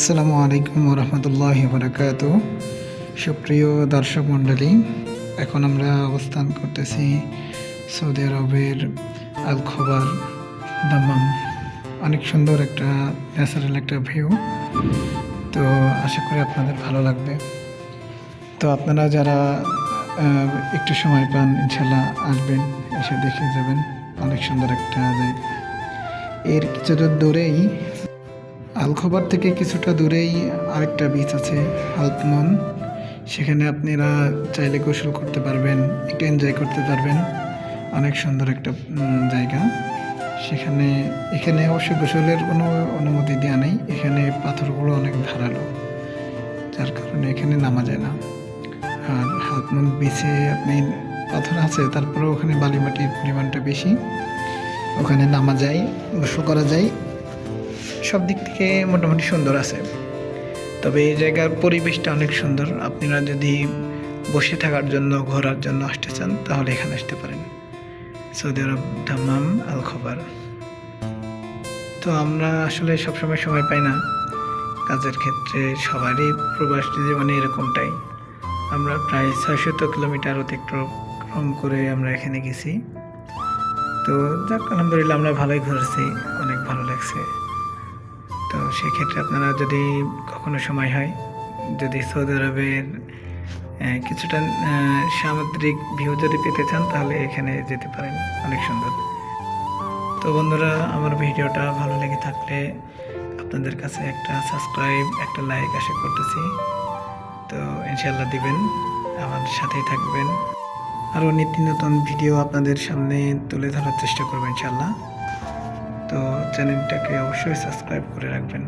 আসসালামু আলাইকুম রহমতুল্লাহ বরকাত সুপ্রিয় দর্শক মণ্ডলী, এখন আমরা অবস্থান করতেছি সৌদি আরবের আল খবর দামাম অনেক সুন্দর একটা, ন্যাচারাল একটা ভিউ তো আশা করি আপনাদের ভালো লাগবে। তো আপনারা যারা একটু সময় পান ইনশাল্লাহ আসবেন, এসে দেখে যাবেন। অনেক সুন্দর একটা জায়গা। এর কিছুটা দূরেই আলখোবার থেকে কিছুটা দূরেই আরেকটা বিচ আছে, আলপমন। সেখানে আপনারা চাইলে গোসল করতে পারবেন, একটু এনজয় করতে পারবেন। অনেক সুন্দর একটা জায়গা। সেখানে, এখানে অবশ্য গোসলের কোনো অনুমতি দেওয়া নেই। এখানে পাথরগুলো অনেক ধারালো, যার কারণে এখানে নামা যায় না। আর হাতমন বিচে আপনি পাথর আছে তারপরে ওখানে বালি মাটির পরিমাণটা বেশি। ওখানে নামা যায়, গোসল করা যায়। সব দিক থেকে মোটামুটি সুন্দর আছে। তবে এই জায়গার পরিবেশটা অনেক সুন্দর। আপনারা যদি বসে থাকার জন্য, ঘোরার জন্য আসতে চান, তাহলে এখানে আসতে পারেন। সৌদি আরব দামাম আল খবর তো আমরা আসলে সবসময় সময় পাই না। কাজের ক্ষেত্রে সবারই প্রবাস জীবনে এরকমটাই। আমরা প্রায় ছয়শত কিলোমিটার অতিক্রম করে আমরা এখানে গেছি। তো যাক, আলহামদুলিল্লাহ আমরা ভালোই ঘুরেছি। অনেক ভালো লাগছে। তো সেক্ষেত্রে আপনারা যদি কখনো সময় হয়, যদি সৌদি আরবের কিছুটা সামুদ্রিক ভিউ যদি পেতে চান, তাহলে এখানে যেতে পারেন। অনেক সুন্দর। তো বন্ধুরা, আমার ভিডিওটা ভালো লেগে থাকলে আপনাদের কাছে একটা সাবস্ক্রাইব একটা লাইক আশা করতেছি। তো ইনশাল্লাহ দিবেন, আমার সাথেই থাকবেন। আরও নিত্য নতুন ভিডিও আপনাদের সামনে তুলে ধরার চেষ্টা করবেন ইনশাল্লাহ তো চ্যানেলটাকে অবশ্যই সাবস্ক্রাইব করে রাখবেন।